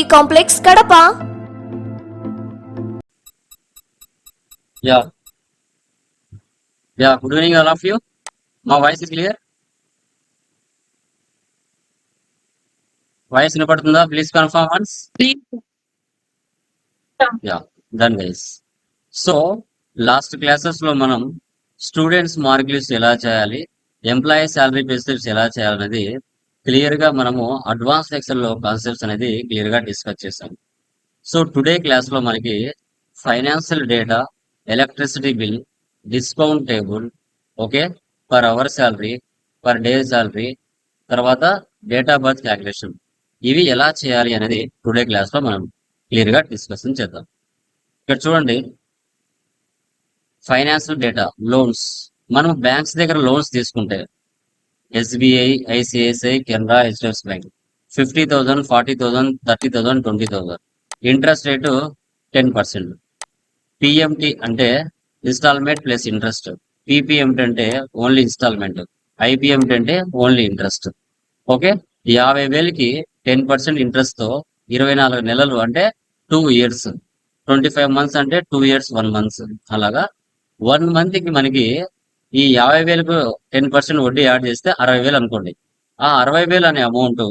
complex Kadapa. Yeah. Yeah good evening all of you మా voice clear voice వినపడుతుందా? Please confirm once yeah done guys so last క్లాసెస్లో మనం students mark list ఎలా చేయాలి? Employee salary basis ఎలా చేయాలనేది క్లియర్గా మనము అడ్వాన్స్ లెక్చర్లో కాన్సెప్ట్స్ అనేది క్లియర్గా డిస్కస్ చేసాం సో టుడే క్లాస్లో మనకి financial data electricity bill discount table okay per hour salary per day salary తర్వాత డేట్ ఆఫ్ బర్త్ క్యాలిక్యులేషన్ ఇవి ఎలా చేయాలి అనేది టుడే క్లాస్లో మనం క్లియర్గా డిస్కషన్ చేద్దాం. ఇక్కడ చూడండి. ఫైనాన్షియల్ డేటా లోన్స్ మనం బ్యాంక్స్ దగ్గర లోన్స్ తీసుకుంటే SBI ICICI Canara HDFC bank. Fifty thousand forty thousand thirty thousand twenty thousand. Interest rate ten percent. PMT అంటే ఇన్స్టాల్మెంట్ ప్లస్ ఇంట్రెస్ట్. పిపిఎంటి అంటే ఓన్లీ ఇన్స్టాల్మెంట్. ఐపీఎంటి అంటే only interest. Okay? యాభై వేలకి ten percent ఇంట్రెస్ట్తో ఇరవై నాలుగు నెలలు అంటే two years. Twenty five months అంటే టూ ఇయర్స్ వన్ మంత్స్. అలాగా? వన్ మంత్కి మనకి ఈ యాభై వేలకు టెన్ పర్సెంట్ వడ్డీ యాడ్ చేస్తే అరవై వేలు అనుకోండి. ఆ అరవై వేలు అనే అమౌంట్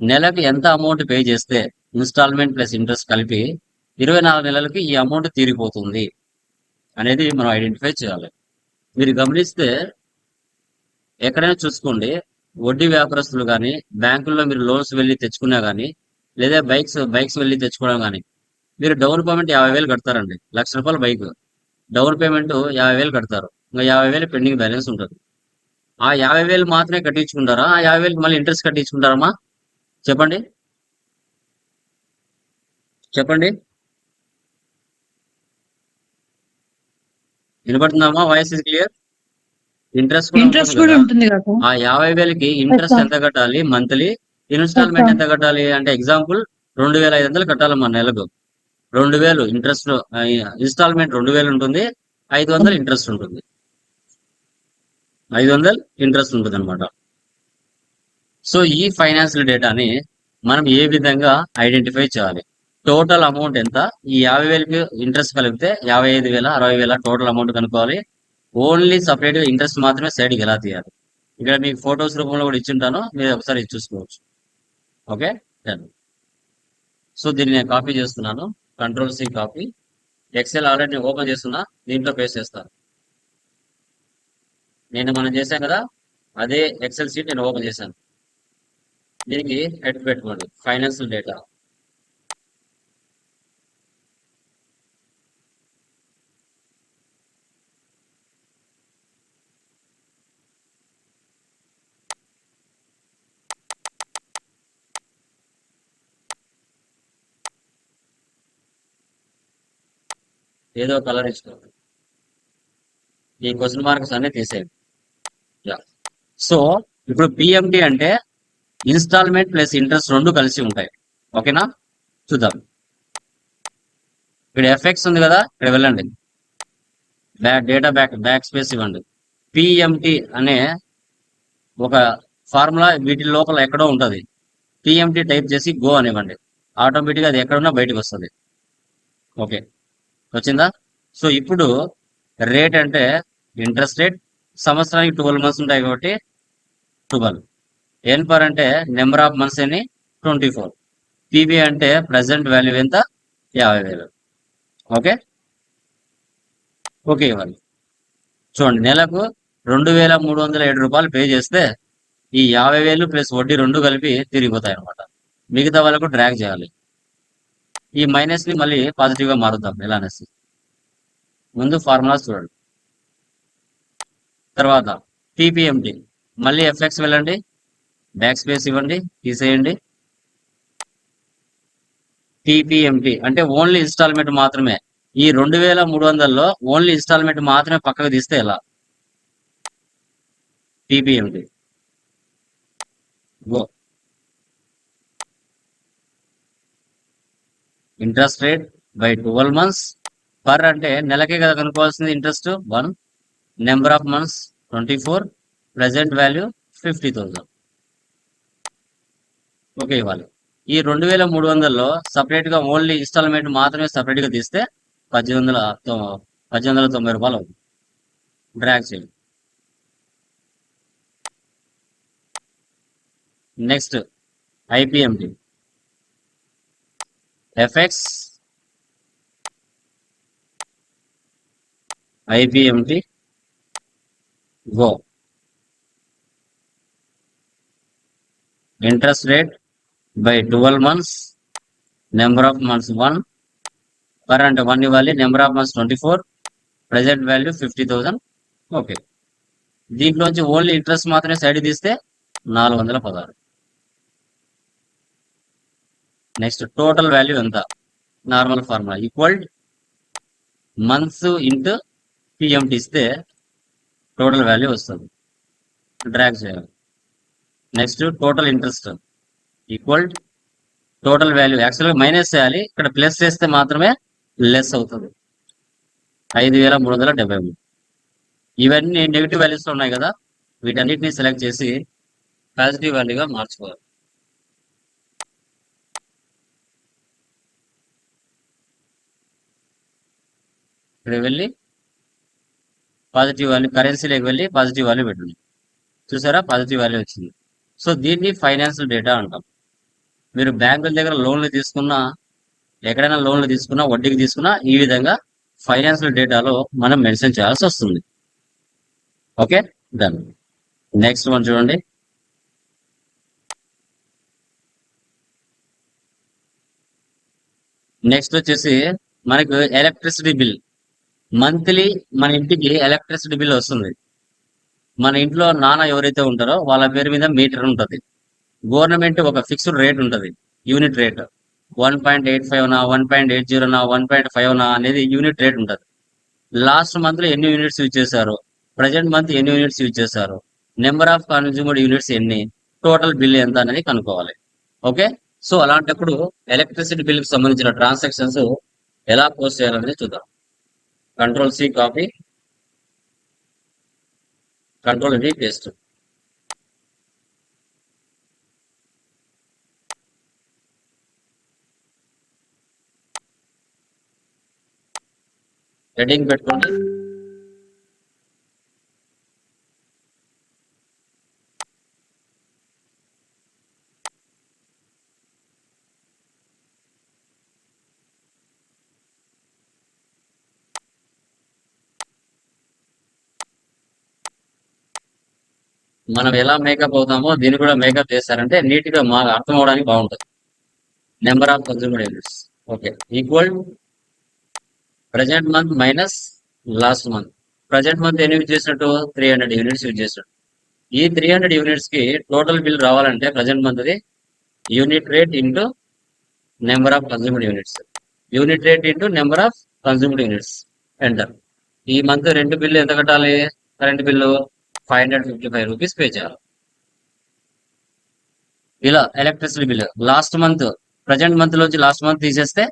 నెలకు ఎంత అమౌంట్ పే చేస్తే ఇన్స్టాల్మెంట్ ప్లస్ ఇంట్రెస్ట్ కలిపి ఇరవై నాలుగు నెలలకి ఈ అమౌంట్ తీరిపోతుంది అనేది మనం ఐడెంటిఫై చేయాలి. మీరు గమనిస్తే ఎక్కడైనా చూసుకోండి వడ్డీ వ్యాపారస్తులు కానీ బ్యాంకుల్లో మీరు లోన్స్ వెళ్ళి తెచ్చుకున్నా కానీ లేదా బైక్స్ బైక్స్ వెళ్ళి తెచ్చుకోవడం కానీ మీరు డౌన్ పేమెంట్ యాభై వేలు కడతారండి. లక్ష రూపాయల బైక్. డౌన్ పేమెంట్ యాభై వేలు కడతారు. ఇంకా యాభై వేలు పెండింగ్ బ్యాలెన్స్ ఉంటుంది. ఆ యాభై వేలు మాత్రమే కట్టించుకుంటారా? ఆ యాభై వేలు మళ్ళీ ఇంట్రెస్ట్ కట్టించుకుంటారమ్మా? చెప్పండి. చెప్పండి. వినపడుతుందమ్మా? Voice is clear interest interest కూడా. ఉంటుంది ఆ యాభై వేలకి ఇంట్రెస్ట్. ఎంత కట్టాలి? Monthly installment. ఎంత కట్టాలి? అంటే ఎగ్జాంపుల్ రెండు వేల ఐదు వందలు కట్టాలమ్మా నెలకు. రెండు వేలు ఇంట్రెస్ట్ ఇన్స్టాల్మెంట్ రెండు వేలు ఉంటుంది. ఐదు వందలు ఇంట్రెస్ట్ ఉంటుంది. ఐదు వందలు ఇంట్రెస్ట్ ఉంటుంది అనమాట సో ఈ ఫైనాన్షియల్ డేటాని మనం ఏ విధంగా ఐడెంటిఫై చేయాలి? టోటల్ అమౌంట్ ఎంత? ఈ యాభై వేలకి ఇంట్రెస్ట్ కలిపితే యాభై ఐదు వేల అరవై వేల టోటల్ అమౌంట్ కనుక్కోవాలి. ఓన్లీ సపరేట్గా ఇంట్రెస్ట్ మాత్రమే సైడ్కి ఎలా తీయాలి? ఇక్కడ మీకు ఫొటోస్ రూపంలో కూడా ఇచ్చింటాను. మీరు ఒకసారి చూసుకోవచ్చు. ఓకే డన్ సో దీన్ని నేను కాపీ చేస్తున్నాను. Control C copy Excel already open చేస్తున్నా. దీంట్లో పేస్ట్ చేస్తాను. నేను మనం చేశాం కదా అదే ఎక్సెల్ షీట్ నేను ఓపెన్ చేశాను. దీనికి హెడ్ పెట్టుకోండి ఫైనాన్షియల్ డేటా ఏదో కలర్ ఇచ్చుకోండి. ఈ క్వశ్చన్ మార్క్స్ అన్ని తీసేయండి. యా. సో ఇప్పుడు పిఎంటి అంటే ఇన్స్టాల్మెంట్ ప్లస్ ఇంట్రెస్ట్ రెండు కలిసి ఉంటాయి. ఓకేనా? చూద్దాం. ఇక్కడ ఎఫెక్ట్స్ ఉంది కదా ఇక్కడ వెళ్ళండి. Back data back back space ఇవ్వండి. పిఎంటి అనే ఒక ఫార్ములా వీటి లోపల ఎక్కడో ఉంటుంది. పిఎంటి టైప్ చేసి గో అనివ్వండి. ఆటోమేటిక్గా అది ఎక్కడున్నా బయటకు వస్తుంది. ఓకే. వచ్చిందా? సో ఇప్పుడు రేట్ అంటే ఇంట్రెస్ట్ రేట్ సంవత్సరానికి ట్వెల్వ్ మంత్స్ ఉంటాయి కాబట్టి ట్వెల్వ్ ఎన్ పర్ అంటే నెంబర్ ఆఫ్ మంత్స్ అని ట్వంటీ ఫోర్. పీబీ అంటే ప్రజెంట్ వాల్యూ ఎంత? యాభై వేలు. ఓకే? ఓకే ఇవ్వాలి చూడండి నెలకు రెండు వేల మూడు వందల ఏడు రూపాయలు పే చేస్తే ఈ యాభై వేలు ప్లస్ వడ్డీ రెండు కలిపి తిరిగిపోతాయి అనమాట మిగతా వాళ్ళకు డ్రాక్ చేయాలి. ఈ మైనస్ని మళ్ళీ పాజిటివ్గా మారుద్దాం ఎలా అనేసి ముందు ఫార్ములాస్ చూడండి. తర్వాత టీపీఎంటి మళ్ళీ ఎఫ్ఎక్స్ వెళ్ళండి. బ్యాక్ స్పేస్ ఇవ్వండి. తీసేయండి. టీపీఎంటి అంటే ఓన్లీ ఇన్స్టాల్మెంట్ మాత్రమే. ఈ రెండు వేల మూడు వందల్లో ఓన్లీ ఇన్స్టాల్మెంట్ మాత్రమే పక్కకు తీస్తే ఎలా? TPMT go interest rate by twelve months per అంటే నెలకే కదా కనుక్కోవాల్సింది interest? One. Number of months? Twenty four. Present value? Fifty thousand. Okay ఇవ్వాలి ఈ రెండు వేల మూడు వందల్లో సపరేట్గా ఓన్లీ ఇన్స్టాల్మెంట్ మాత్రమే సపరేట్గా తీస్తే పద్దెనిమిది వందల పద్దెనిమిది వందల తొంభై రూపాయలు అవుతుంది. డ్రాగ్ చేయండి. Next IPMT FX IPMT go. Interest rate by twelve months number of months one. Current అంటే వన్ ఇవ్వాలి number of months twenty four present value fifty thousand. Okay. దీంట్లోంచి ఓన్లీ ఇంట్రెస్ట్ మాత్రమే సైడ్ తీస్తే నాలుగు వందల పదహారు. నెక్స్ట్ టోటల్ వాల్యూ ఎంత? Normal formula. Equal months into PMT ఇస్తే టోటల్ వాల్యూ వస్తుంది. డ్రాగ్ చేయాలి. Next total interest equal total value యాక్చువల్గా మైనస్ చేయాలి. ఇక్కడ ప్లస్ చేస్తే మాత్రమే లెస్ అవుతుంది. ఐదు వేల మూడు వందల డెబ్బై మూడు. ఇవన్నీ నెగిటివ్ వాల్యూస్ ఉన్నాయి కదా. వీటన్నిటిని సెలెక్ట్ చేసి పాజిటివ్ వాల్యూగా మార్చుకోవాలి. ఇక్కడ వెళ్ళి పాజిటివ్ వాల్యూ కరెన్సీలోకి వెళ్ళి పాజిటివ్ వాల్యూ పెట్టండి. చూసారా? పాజిటివ్ వాల్యూ వచ్చింది. సో దీన్ని ఫైనాన్షియల్ డేటా అంటాం. మీరు బ్యాంకుల దగ్గర లోన్లు తీసుకున్నా ఎక్కడైనా లోన్లు తీసుకున్నా వడ్డీకి తీసుకున్నా ఈ విధంగా ఫైనాన్షియల్ డేటాలో మనం మెన్షన్ చేయాల్సి వస్తుంది. ఓకే? డన్ నెక్స్ట్ వన్ చూడండి. నెక్స్ట్ వచ్చేసి మనకు ఎలక్ట్రిసిటీ బిల్ మంత్లీ మన ఇంటికి ఎలక్ట్రిసిటీ బిల్ వస్తుంది. మన ఇంట్లో నాన్న ఎవరైతే ఉంటారో వాళ్ళ పేరు మీద మీటర్ ఉంటుంది. గవర్నమెంట్ ఒక ఫిక్స్డ్ రేట్ ఉంటుంది unit rate. One point eight five నా వన్ పాయింట్ ఎయిట్ జీరో నా వన్ పాయింట్ ఫైవ్ నా అనేది యూనిట్ రేట్ ఉంటుంది. లాస్ట్ మంత్లో ఎన్ని యూనిట్స్ యూజ్ చేశారు? ప్రజెంట్ మంత్ ఎన్ని యూనిట్స్ యూజ్ చేశారు? నెంబర్ ఆఫ్ కన్జ్యూమర్ యూనిట్స్ ఎన్ని? టోటల్ బిల్ ఎంత అనేది కనుక్కోవాలి. ఓకే? సో అలాంటప్పుడు ఎలక్ట్రిసిటీ బిల్కి సంబంధించిన ట్రాన్సాక్షన్స్ ఎలా పోస్ట్ చేయాలనేది చూద్దాం. Control C copy control D paste heading పెట్టుకోండి. మనం ఎలా మేకప్ అవుతామో దీన్ని కూడా మేకప్ చేస్తారంటే నీట్గా మాకు అర్థం అవడానికి బాగుంటుంది. Number of consumer units okay equal present month minus last month present month ఎన్ని యూజ్ చేసినట్టు? త్రీ హండ్రెడ్ యూనిట్స్ యూజ్ చేసినట్టు. ఈ త్రీ హండ్రెడ్ యూనిట్స్కి టోటల్ బిల్ రావాలంటే present month the unit rate into number of consumer units unit rate into number of consumer units enter ఈ month రెండు bill ఎంత కట్టాలి? Current bill five hundred fifty five rupees pay చేయాలి. ఇలా electricity bill last month present month లోంచి last month తీసేస్తే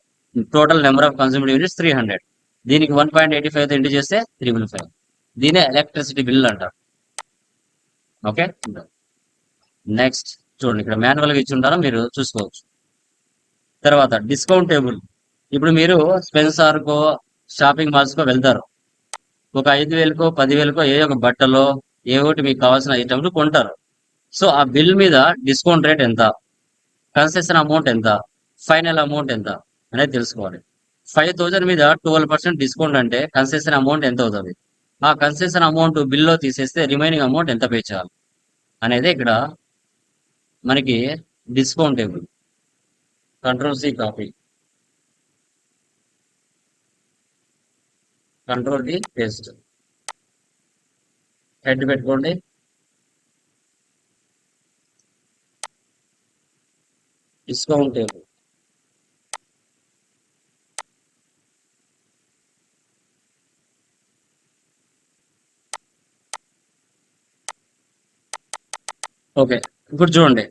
total number of consumer units three hundred దీనికి one point eighty five into చేస్తే త్రిబుల్ ఫైవ్ దీనే electricity bill అంటారు okay next చూడండి ఇక్కడ మాన్యువల్గా ఇచ్చి ఉంటారో మీరు చూసుకోవచ్చు. తర్వాత డిస్కౌంట్ టేబుల్ ఇప్పుడు మీరు స్పెన్సార్కో షాపింగ్ మాల్స్కో వెళ్తారు. ఒక ఐదు వేలకో పదివేలకో ఏ ఒక బట్టలో ఏ ఒకటి మీకు కావాల్సిన ఐటమ్లు కొంటారు. సో ఆ బిల్ మీద డిస్కౌంట్ రేట్ ఎంత? కన్సెషన్ అమౌంట్ ఎంత? ఫైనల్ అమౌంట్ ఎంత? అనేది తెలుసుకోవాలి. ఫైవ్ థౌజండ్ మీద ట్వెల్వ్ పర్సెంట్ డిస్కౌంట్ అంటే కన్సెషన్ అమౌంట్ ఎంత అవుతుంది? ఆ కన్సెషన్ అమౌంట్ బిల్లో తీసేస్తే రిమైనింగ్ అమౌంట్ ఎంత పే చేయాలి? అనేది ఇక్కడ మనకి discount table control C copy control D paste head పెట్టుకోండి డిస్కౌంట్ టేబుల్ ఓకే ఇప్పుడు చూడండి.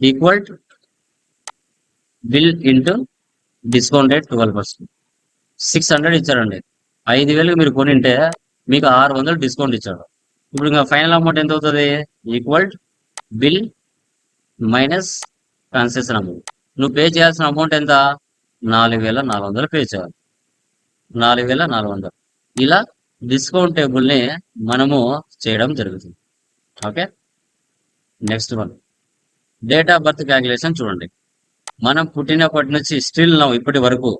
Equal bill into discount rate twelve percent six hundred ఇచ్చారండి. ఐదు వేలకు మీరు కొనింటే మీకు ఆరు వందలు డిస్కౌంట్ ఇచ్చాడు ఇప్పుడు ఇంకా ఫైనల్ అమౌంట్ ఎంత అవుతుంది? Equal bill minus concession amount నువ్వు పే చేయాల్సిన అమౌంట్ ఎంత? నాలుగు వేల నాలుగు వందలు పే చేయాలి. నాలుగు వేల నాలుగు వందలు. ఇలా డిస్కౌంట్ టేబుల్ని మనము చేయడం జరుగుతుంది. Okay next one date of birth calculation చూడండి. మనం పుట్టినప్పటి నుంచి స్టిల్ నా ఇప్పటి వరకు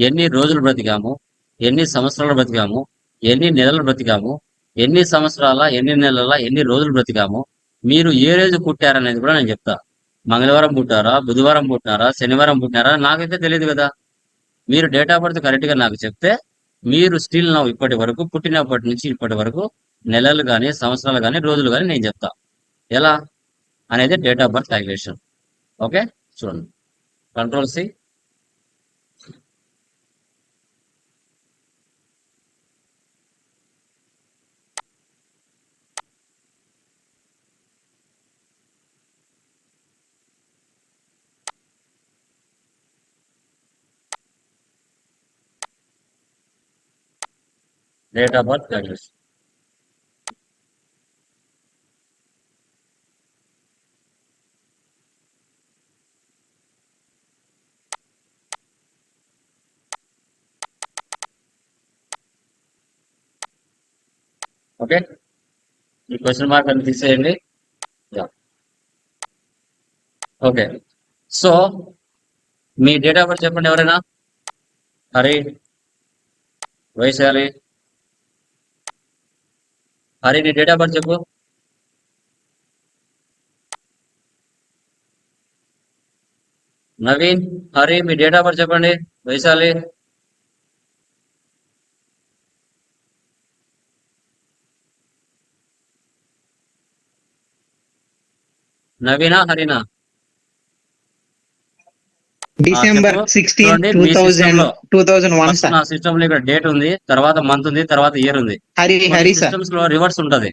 ఎన్ని రోజులు బ్రతికాము? ఎన్ని సంవత్సరాలు బ్రతికాము? ఎన్ని నెలలు బ్రతికాము? ఎన్ని సంవత్సరాల ఎన్ని నెలల ఎన్ని రోజులు బ్రతికాము మీరు ఏ రోజు పుట్టారనేది కూడా నేను చెప్తా. మంగళవారం పుట్టారా బుధవారం పుట్టినారా శనివారం పుట్టినారా నాకైతే తెలియదు కదా. మీరు డేట్ ఆఫ్ బర్త్ కరెక్ట్గా నాకు చెప్తే మీరు స్టిల్ నా ఇప్పటి వరకు పుట్టినప్పటి నుంచి ఇప్పటి వరకు నెలలు కానీ సంవత్సరాలు కానీ రోజులు కానీ నేను చెప్తా. ఎలా? అనేది date of birth calculation okay చూడండి. Control C date of birth calculation okay ఈ క్వశ్చన్ మార్క్ అని తీసేయండి ఓకే సో మీ డేట్ ఆఫ్ బర్త్ చెప్పండి ఎవరైనా? హరి వైశాలి హరి నీ డేట్ ఆఫ్ బర్త్ చెప్పు నవీన్ హరి మీ డేట్ ఆఫ్ బర్త్ చెప్పండి వైశాలి నవీనా హరినా డిసెంబర్. సిక్స్టీన్ టూ మీ system థౌజండ్లో two thousand one first sir. నా సిస్టమ్లో ఇక్కడ డేట్ ఉంది తర్వాత మంత్ ఉంది తర్వాత ఇయర్ ఉంది. హరి హరి సిస్టమ్స్లో రివర్స్ ఉంటది.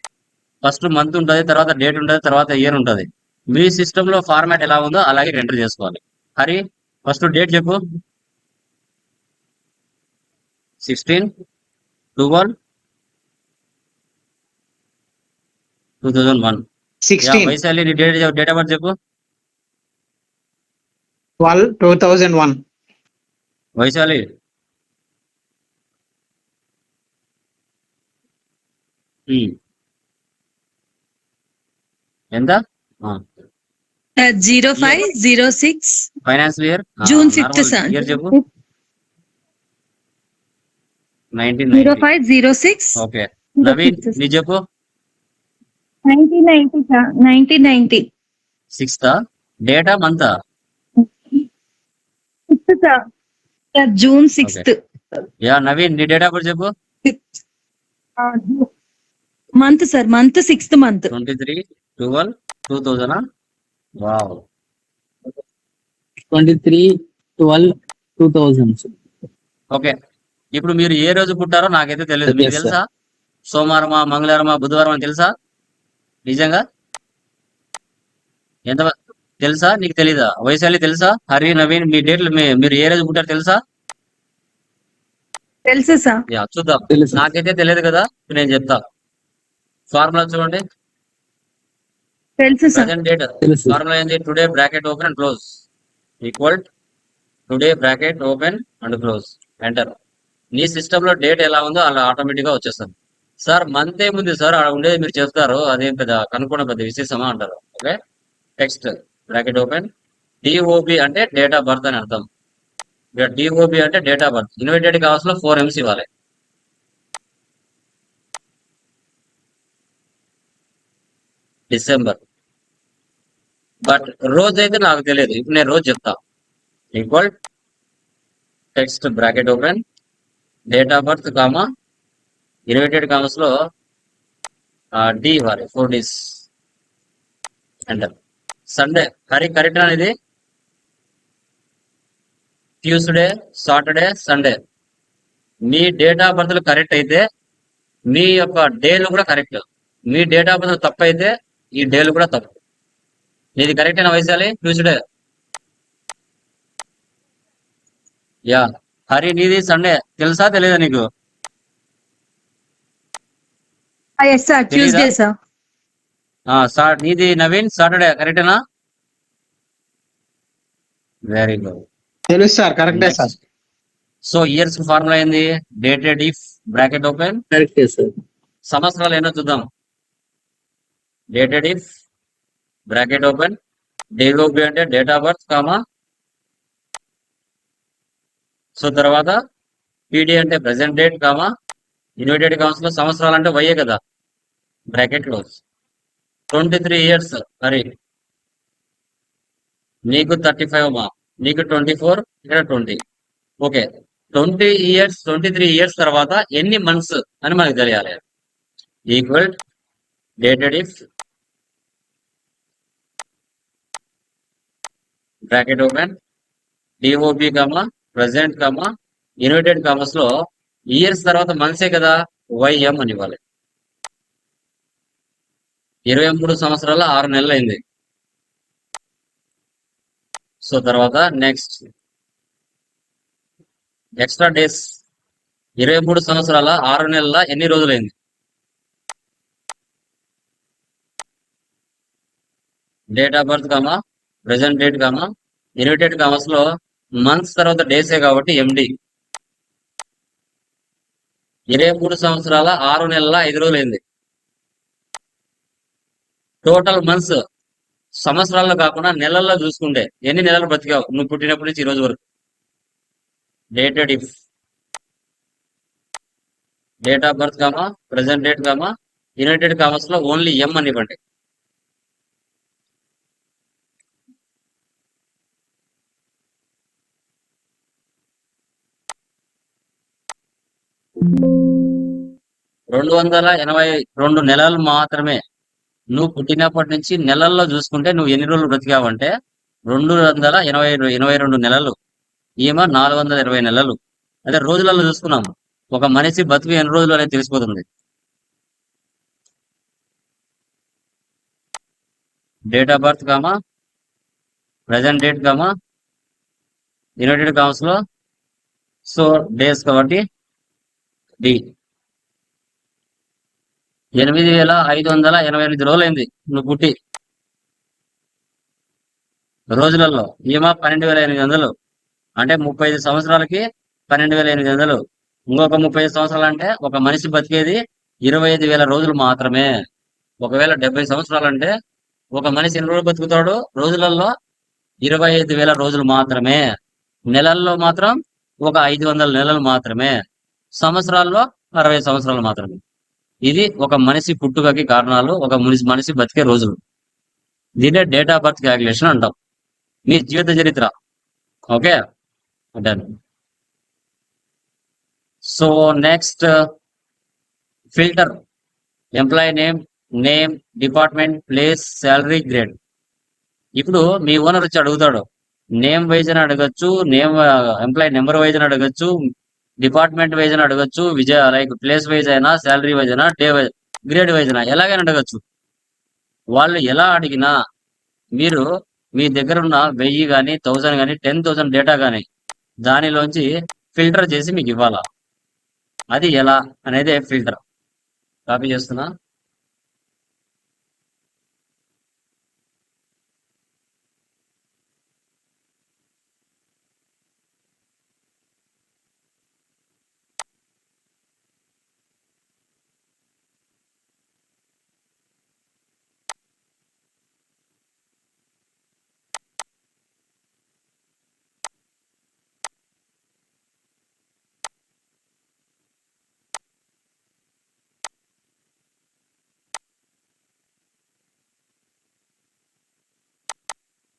ఫస్ట్ మంత్ ఉంటది తర్వాత డేట్ ఉంటది తర్వాత ఇయర్ ఉంటది. మీ సిస్టమ్లో ఫార్మాట్ ఎలా ఉందో అలాగే ఎంటర్ చేసుకోవాలి. హరి ఫస్ట్ డేట్ చెప్పు. Sixteen twelve two thousand one Vaishali date date of birth చెప్పు. Twelve two thousand one. Vaishali. ఎంత? Zero five zero six finance year June 5th, sir. Year చెప్పు. Zero five zero six okay Naveen నీ చెప్పు. Nineteen ninety sir nineteen ninety sixth data month sixth sir. June sixth. Yeah Naveen నీ data కూడా చెప్పు. Month sir month sixth month. Twenty three twelve two thousand wow. Twenty three twelve two thousand. Okay. ఇప్పుడు మీరు ఏ రోజు పుట్టారో నాకైతే తెలియదు మీకు. తెలుసా. సోమవారమా మంగళవారమా బుధవారమా తెలుసా? నిజంగా? ఎంత తెలుసా? నీకు తెలీదా? వైశాలి తెలుసా? హరి నవీన్ మీ డేట్లు మీరు ఏ రోజు పుట్టారో తెలుసా? తెలుసు సార్. యా చూద్దాం. నాకైతే తెలియదు కదా? నేను చెప్తా. ఫార్ములా చూడండి. తెలుసు సార్. ప్రజెంట్ డేట్ తెలుసు. ఫార్ములా ఏంటి today bracket open and close equal today bracket open and close enter నీ సిస్టమ్లో డేట్ ఎలా ఉందో అలా ఆటోమేటిక్గా వచ్చేస్తుంది. సార్ మంత్ ఏముంది సార్ అక్కడ ఉండేది మీరు చెప్తారు. అదేం పెద్ద కనుక్కున్న పెద్ద విశేషమా అంటారు. Okay text bracket open DOB అంటే డేట్ ఆఫ్ బర్త్ అని అర్థం. డిఓబి అంటే డేట్ ఆఫ్ బర్త్ ఇన్వైటెడ్ కావాల్సిన ఫోర్ ఎంస్ ఇవ్వాలి. డిసెంబర్ బట్ రోజు అయితే నాకు తెలియదు. ఇప్పుడు నేను రోజు చెప్తా. Equal text bracket open date of birth comma. Inverted కామర్స్లో డి ఇవ్వాలి. Four days enter Sunday Hari correct అనేది ట్యూస్డే సాటర్డే సండే మీ డేట్ ఆఫ్ బర్త్ కరెక్ట్ అయితే మీ యొక్క డేలు కూడా కరెక్ట్ మీ డేట్ ఆఫ్ బర్త్ తప్పు అయితే ఈ డేలు కూడా తప్పు. నీది కరెక్ట్ అయిన వైశాలి? ట్యూస్డే యా హరి నీది సండే తెలుసా తెలియదా నీకు? సార్? ట్యూస్డే సార్ ఆ, సా- నీది నవీన్ సాటర్డే కరెక్టేనా వెరీ గుడ్ తెలుసు సార్ కరెక్టే సార్. సో ఇయర్స్ ఫార్ములా ఏంది? డేటెడ్ ఇఫ్ బ్రాకెట్ ఓపెన్ కరెక్టే సార్. సంవత్సరాలు ఏంటో చూద్దాం. Dated if bracket open DOB అంటే date of birth comma so తర్వాత పీడి అంటే ప్రెసెంట్ డేట్ కామా ఇన్వైటెడ్ కామర్స్లో సంవత్సరాలు అంటే వయ్యే కదా? Bracket close twenty three years మరి నీకు థర్టీ ఫైవ్ మా. నీకు ట్వంటీ ఫోర్ ఇక్కడ twenty okay twenty years twenty three years తర్వాత ఎన్ని మంత్స్ అని మనకు తెలియాలి. Equal dated if bracket open DOB comma present comma inverted కామర్స్లో ఇయర్స్ తర్వాత మంత్సే కదా? వైఎం అని ఇవ్వాలి. ఇరవై మూడు సంవత్సరాల ఆరు నెలలు అయింది సో తర్వాత నెక్స్ట్. Extra days. ఇరవై మూడు సంవత్సరాల ఆరు నెలల ఎన్ని రోజులైంది? Date of birth comma? Present date comma? Inverted కామర్స్లో మంత్స్ తర్వాత డేసే కాబట్టి ఎండి. ఇరవై మూడు సంవత్సరాల ఆరు నెలల ఐదు రోజులైంది. టోటల్ మంత్స్ సంవత్సరాల్లో కాకుండా నెలల్లో చూసుకుంటే ఎన్ని నెలలు బ్రతికావు? నువ్వు పుట్టినప్పటి నుంచి ఈ రోజు వరకు. Dated if date of birth comma? Present date comma? Inverted కామర్స్లో ఓన్లీ ఎం అని ఇవ్వండి. రెండు వందల ఎనభై రెండు నెలలు మాత్రమే నువ్వు పుట్టినప్పటి నుంచి నెలల్లో చూసుకుంటే నువ్వు ఎన్ని రోజులు బ్రతికావంటే రెండు వందల ఎనభై ఎనభై రెండు నెలలు. ఈమె నాలుగు వందల ఇరవై నెలలు. అదే రోజులలో చూసుకున్నాము. ఒక మనిషి బతుకు ఎన్ని రోజులు అనేది తెలిసిపోతుంది. Date of birth comma? Present date comma? Inverted కామర్స్లో. సో డేస్ కాబట్టి డి ఎనిమిది వేల ఐదు వందల ఎనభై ఎనిమిది రోజులైంది నువ్వు పుట్టి. రోజులలో ఈమా పన్నెండు వేల ఎనిమిది వందలు అంటే ముప్పై ఐదు సంవత్సరాలకి పన్నెండు వేల ఎనిమిది వందలు. ఇంకొక ముప్పై ఐదు సంవత్సరాలు అంటే ఒక మనిషి బతికేది ఇరవై ఐదు వేల రోజులు మాత్రమే. ఒకవేళ డెబ్బై సంవత్సరాలు అంటే ఒక మనిషి ఎన్ని రోజులు బతుకుతాడు? రోజులలో ఇరవై ఐదు వేల రోజులు మాత్రమే. నెలల్లో మాత్రం ఒక ఐదు వందల నెలలు మాత్రమే. సంవత్సరాల్లో అరవై సంవత్సరాలు మాత్రమే. ఇది ఒక మనిషి పుట్టుకకి కారణాలు ఒక మనిషి మనిషి బతికే రోజులు. దీనే డేట్ ఆఫ్ బర్త్ క్యాలిక్యులేషన్ అంటాం. మీ జీవిత చరిత్ర. Okay? Done so next filter employee name name department place salary grade ఇప్పుడు మీ ఓనర్ వచ్చి అడుగుతాడు. నేమ్ వైజ్ అని అడగచ్చు నేమ్ ఎంప్లాయీ నెంబర్ వైజ్ అని అడగచ్చు డిపార్ట్మెంట్ వైజ్ అని అడగచ్చు విజయ లైక్ ప్లేస్ వైజ్ అయినా శాలరీ వైజ్ అయినా డే వైజ్ గ్రేడ్ వైజ్ అయినా ఎలాగైనా అడగచ్చు. వాళ్ళు ఎలా అడిగినా మీరు మీ దగ్గర ఉన్న వెయ్యి కానీ థౌసండ్ కానీ టెన్ థౌసండ్ డేటా కానీ దానిలోంచి ఫిల్టర్ చేసి మీకు ఇవ్వాలా? అది ఎలా అనేది ఫిల్టర్ కాపీ చేస్తున్నా?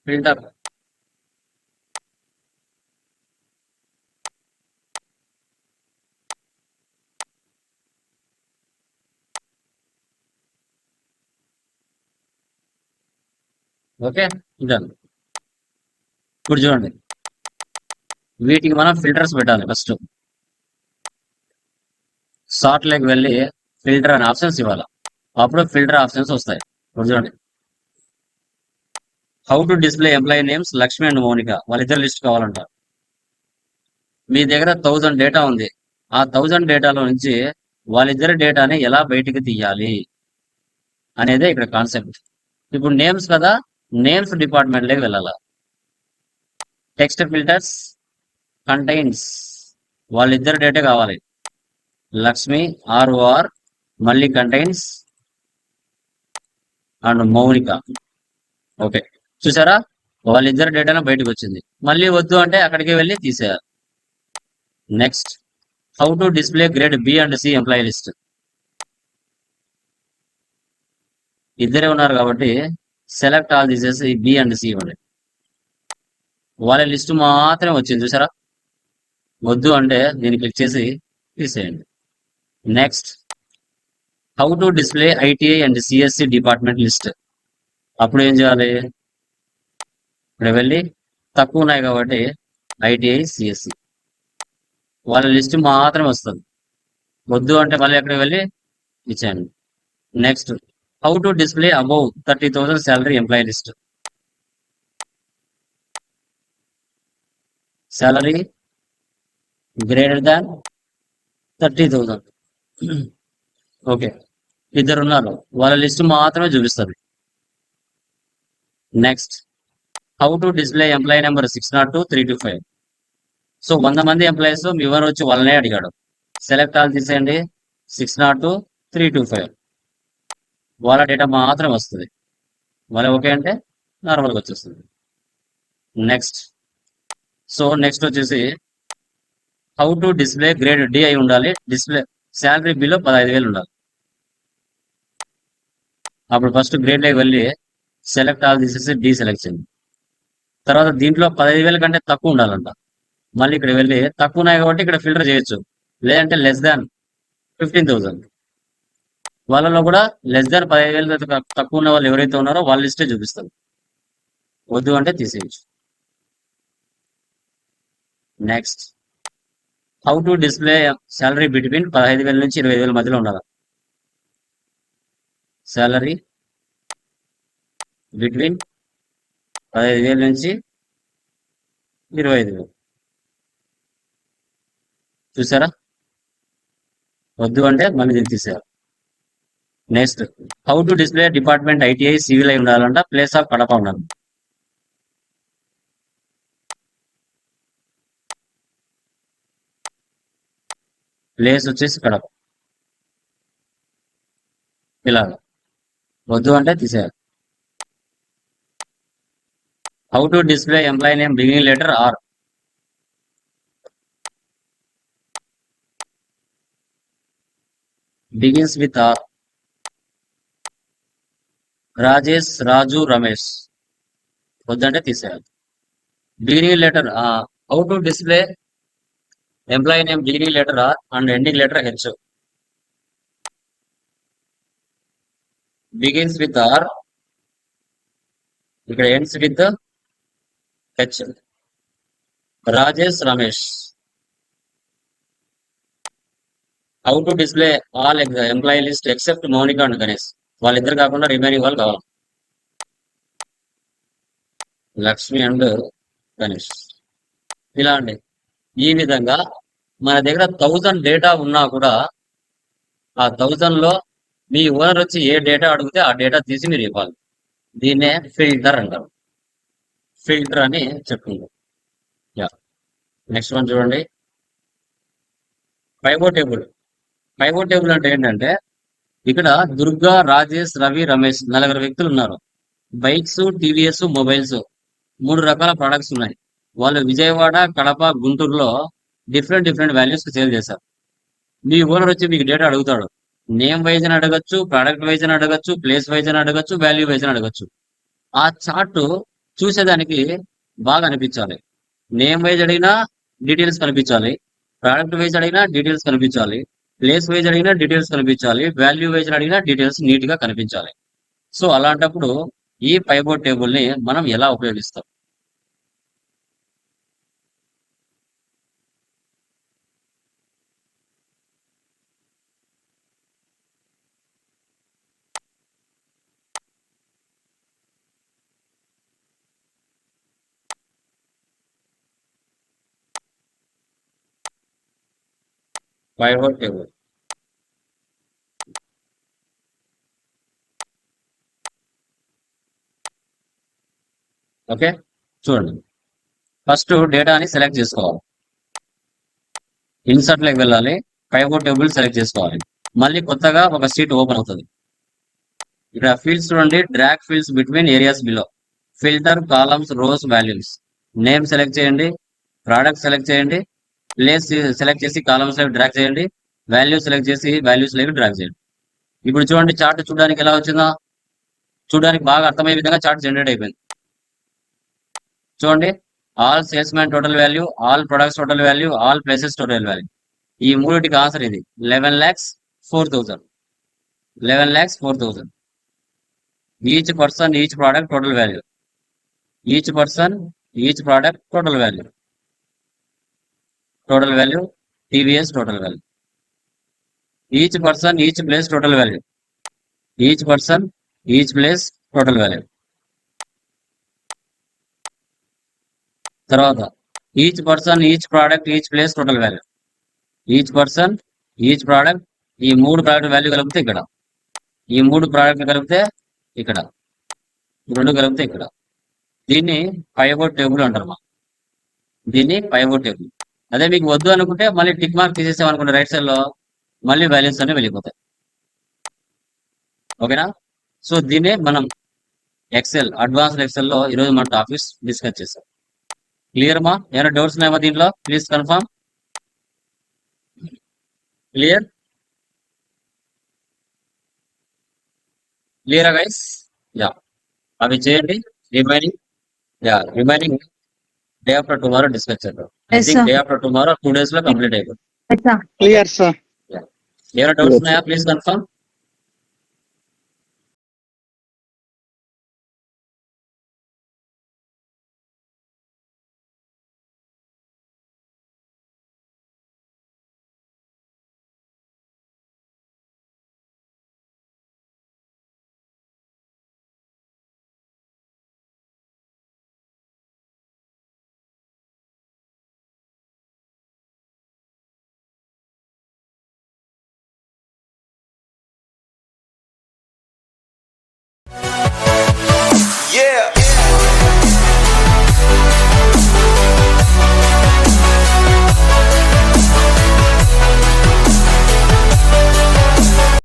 ఫిల్టర్. ఓకే డన్ ఇప్పుడు చూడండి. వీటికి మనం ఫిల్టర్స్ పెట్టాలి ఫస్ట్. షార్ట్ లెగ్ వెళ్ళి ఫిల్టర్ అనే ఆప్షన్స్ ఇవ్వాలి. అప్పుడు ఫిల్టర్ ఆప్షన్స్ వస్తాయి. ఇప్పుడు చూడండి. How to display employee names Lakshmi and Mounika వాళ్ళిద్దరు లిస్ట్ కావాలంట. మీ దగ్గర థౌజండ్ డేటా ఉంది. ఆ థౌజండ్ డేటాలో నుంచి వాళ్ళిద్దరి డేటాని ఎలా బయటికి తీయాలి అనేదే ఇక్కడ కాన్సెప్ట్ ఇప్పుడు నేమ్స్ కదా నేమ్స్ డిపార్ట్మెంట్లోకి వెళ్ళాల? టెక్స్ట్ ఫిల్టర్స్ కంటైన్స్ వాళ్ళిద్దరి డేటా కావాలి. లక్ష్మి ఆర్ఓఆర్ మళ్ళీ కంటైన్స్ అండ్ మౌనిక ఓకే చూసారా? వాళ్ళిద్దరి డేటాను బయటకు వచ్చింది. మళ్ళీ వద్దు అంటే అక్కడికి వెళ్ళి తీసేయాలి. Next how to display grade B and C employee list ఇద్దరే ఉన్నారు కాబట్టి సెలెక్ట్ ఆల్ తీసేసి బి అండ్ సి ఇవ్వండి. వాళ్ళ లిస్ట్ మాత్రమే వచ్చింది. చూసారా? వద్దు అంటే దీన్ని క్లిక్ చేసి తీసేయండి. Next how to display ITI and CSC department list అప్పుడు ఏం చేయాలి? ఇక్కడ వెళ్ళి తక్కువ ఉన్నాయి కాబట్టి ఐటీఐ సిఎస్సి. వాళ్ళ లిస్ట్ మాత్రమే వస్తుంది. వద్దు అంటే మళ్ళీ ఎక్కడికి వెళ్ళి ఇచ్చేయండి. Next how to display above thirty thousand salary employee list. Salary greater than thirty thousand. Okay ఇద్దరు ఉన్నారు వాళ్ళ లిస్ట్ మాత్రమే చూపిస్తుంది. Next how to display employee number six not two three two five so వంద మంది ఎంప్లాయీస్ మీ వచ్చి వాళ్ళనే అడిగాడు. సెలెక్ట్ ఆల్ తీసేయండి. Six not two three two five వాళ్ళ డేటా మాత్రం వస్తుంది. వాళ్ళ ఓకే అంటే నార్మల్గా వచ్చేస్తుంది. నెక్స్ట్ సో నెక్స్ట్ వచ్చేసి how to display grade D అయి ఉండాలి. డిస్ప్లే శాలరీ బిలో పదహైదు వేలు ఉండాలి. అప్పుడు ఫస్ట్ గ్రేడ్లోకి వెళ్ళి సెలెక్ట్ ఆల్ తీసేసి డి సెలెక్ట్ చేయండి. తర్వాత దీంట్లో పదహైదు వేల కంటే తక్కువ ఉండాలంట. మళ్ళీ ఇక్కడ వెళ్ళి తక్కువ ఉన్నాయి కాబట్టి ఇక్కడ ఫిల్టర్ చేయొచ్చు. లేదంటే లెస్ దాన్ ఫిఫ్టీన్ థౌసండ్ వాళ్ళలో కూడా లెస్ దాన్ పదహైదు వేలు తక్కువ ఉన్న వాళ్ళు ఎవరైతే ఉన్నారో వాళ్ళ లిస్టే చూపిస్తారు వద్దు అంటే తీసేయచ్చు. Next how to display salary between పదహైదు వేల నుంచి ఇరవై వేల మధ్యలో ఉండాలి? శాలరీ బిట్వీన్ పదహైదు వేల నుంచి ఇరవై ఐదు. వేలు చూసారా? వద్దు అంటే మళ్ళీ తీసేయాలి. Next how to display department ITI civil అయి ఉండాలంట ప్లేస్ ఆఫ్ కడప ఉండాలి. ప్లేస్ వచ్చేసి కడప. ఇలాగ. వద్దు అంటే తీసేయాలి. How to display employee name beginning letter R begins with R Rajesh Raju Ramesh వద్దంటే తీసేయాలి. Beginning letter how to display employee name beginning letter R and ending letter H begins with R ఇక్కడ ends with H Rajesh Ramesh. How to display all employee list except Mounika and Ganesh వాళ్ళిద్దరు కాకుండా remaining వాళ్ళు కావాలి. Lakshmi and Ganesh. ఇలా అండి. ఈ విధంగా మన దగ్గర థౌజండ్ డేటా ఉన్నా కూడా ఆ థౌజండ్లో మీ ఓనర్ వచ్చి ఏ డేటా అడిగితే ఆ డేటా తీసి మీరు ఇవ్వాలి. దీన్నే ఫిల్టర్ అంటారు. ఫిల్టర్ అని చెప్తుంది యా. నెక్స్ట్ వన్ చూడండి. పైవో టేబుల్ పైవో టేబుల్ అంటే ఏంటంటే ఇక్కడ దుర్గా రాజేష్ రవి రమేష్ నలుగురు వ్యక్తులు ఉన్నారు. బైక్స్ టీవీఎస్ మొబైల్స్ మూడు రకాల ప్రొడక్ట్స్ ఉన్నాయి. వాళ్ళు విజయవాడ కడప గుంటూరులో డిఫరెంట్ డిఫరెంట్ వాల్యూస్ సేల్ చేశారు. మీ ఓనర్ వచ్చి మీకు డేటా అడుగుతాడు. నేమ్ వైజ్ అని అడగచ్చు ప్రోడక్ట్ వైజ్ అని అడగచ్చు ప్లేస్ వైజ్ అని అడగచ్చు వాల్యూ వైజ్ అని అడగచ్చు. ఆ చార్ట్ చూసేదానికి బాగా అనిపించాలి. నేమ్ వైజ్ అడిగినా డీటెయిల్స్ కనిపించాలి. ప్రోడక్ట్ వైజ్ అడిగినా డీటెయిల్స్ కనిపించాలి. ప్లేస్ వైజ్ అడిగినా డీటెయిల్స్ కనిపించాలి. వాల్యూ వైజ్ అడిగినా డీటెయిల్స్ నీట్గా కనిపించాలి. సో అలాంటప్పుడు ఈ పైబోర్డ్ టేబుల్ని మనం ఎలా ఉపయోగిస్తాం? Pivot table. ఓకే? చూడండి. ఫస్ట్ డేటాని సెలెక్ట్ చేసుకోవాలి. ఇన్సర్ట్లోకి వెళ్ళాలి. వెళ్ళాలి పైబోర్డ్ టేబుల్ సెలెక్ట్ చేసుకోవాలి. మళ్ళీ కొత్తగా ఒక సీట్ ఓపెన్ అవుతుంది. ఇక్కడ ఫీల్డ్స్ చూడండి. Drag fields between areas below. Filter columns rows values. Name select చేయండి. ప్రోడక్ట్ సెలెక్ట్ చేయండి. ప్లేస్ సెలెక్ట్ చేసి కాలమ్స్ లైవ్ డ్రాగ్ చేయండి. వాల్యూ సెలెక్ట్ చేసి వాల్యూస్ లైవ్ డ్రాగ్ చేయండి. ఇప్పుడు చూడండి చార్ట్ చూడడానికి ఎలా వచ్చిందా. చూడడానికి బాగా అర్థమయ్యే విధంగా చార్ట్ జనరేట్ అయిపోయింది. చూడండి all salesman total value all products total value all places total value ఈ మూడింటికి ఆన్సర్ ఇది. Eleven lakhs four thousand eleven lakhs four thousand each person each product total value each person each product total value total value TVs total value each person each place total value each person each place total value తర్వాత each person each product each place total value each person each product ఈ మూడు product value కలిపితే ఇక్కడ. ఈ మూడు product కలిపితే ఇక్కడ. రెండు కలిపితే ఇక్కడ. దీన్ని పైవో టేబుల్ అంటారు మా దీన్ని పైవో టేబుల్ అదే మీకు వద్దు అనుకుంటే మళ్ళీ టిక్ మార్క్ తీసేసాం అనుకుంటే రైట్ సైడ్లో మళ్ళీ వాల్యూస్ అనేవి వెళ్ళిపోతాయి. ఓకేనా? సో దీన్నే మనం ఎక్సెల్ అడ్వాన్స్డ్ ఎక్సెల్లో ఈరోజు మన టాపిక్స్ డిస్కస్ చేసాం. క్లియర్ మా? ఏమైనా డౌట్స్ ఉన్నాయా దీంట్లో? ప్లీజ్ కన్ఫర్మ్ క్లియర్ క్లియరా గైస్ యా అవి చేయండి. Remaining yeah remaining day after tomorrow discuss చేద్దాం. I Yes, think sir. Day after tomorrow two డేస్లో కంప్లీట్ అయిపోతుంది Yes, sir. క్లియర్ సార్ ఏమైనా డౌట్స్ ఉన్నాయా ప్లీజ్ కన్ఫర్మ్